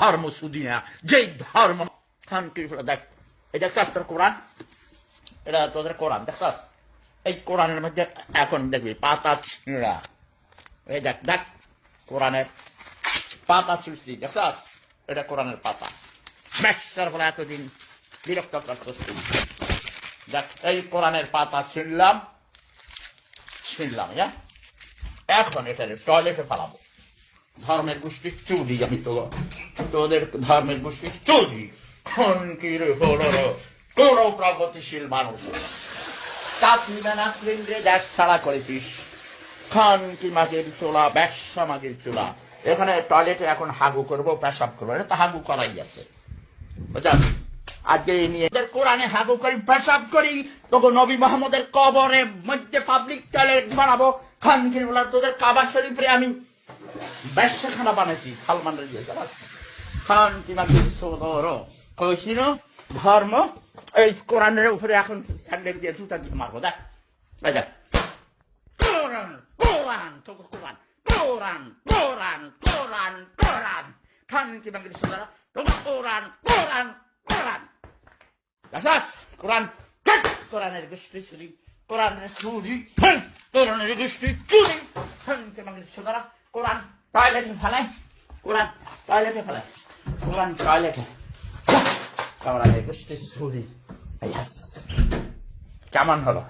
ধর্ম সুদি না যেই ধর্ম খান দেখ এটা চারটার কোরআন, এটা তোদের কোরআন, দেখছাস? এই কোরআনের মধ্যে এখন দেখবি, পাতা ছিঁড়া। এই দেখ দেখ, কোরআনের পাতা সৃষ্টি দেখছাস? এটা কোরআনের পাতা। ব্যবসার ফলে এতদিন বিরক্ত করতেছি দেখ, এই কোরআনের পাতা ছিঁড়লাম ছিঁড়লাম হ্যাঁ? এখন এটা টয়লেটে ফালাবো। ধর্মের গোষ্ঠী চুরি আমি তো তোদের ধর্মের গোষ্ঠী চুরি খনকির হলো কোন প্রগতিশীল মানুষ। দেশ ছাড়া করেছিস খান কি মাগের চোলা, ব্যবসা মাগের চোলা। এখানে টয়লেটে এখন হাগু করব, পেশাব করব, এটা হাগু করাই আছে। বুঝলেন আজকে এই নিয়ে কোরআনে হাগু করি, পেশাব করি তখন নবী মোহাম্মদের কবরে মধ্যে পাবলিক টয়লেট বানাবো। খান কি বলা তোদের কাবা শরীফে আমি ব্যবসাখানা বানাইছি সালমান রেজিয়া খান কি মাগের চোলা কইছিল ধর্ম এই কোরআনের উপরে এখন স্যান্ডেল দিয়ে জুতা দিয়ে মারবো দেখ। দেখ। কোরআন কোরআন তোকে কোরআন। কোরআন কোরআন কোরআন কোরআন। খান কি বাঙালি সোদারা তোকে কোরআন কোরআন কোরআন। দাসাস কোরআন। কোরআনের গোষ্ঠী চুরি। কোরআনের চুরি হেই, কোরআনের গোষ্ঠী চুরি। খান কি বাঙালি সোদারা কোরআন টয়লেটে ফেলায় কোরআন টয়লেটে ফেলায় কোরআন টয়লেটে। কেমন হলো?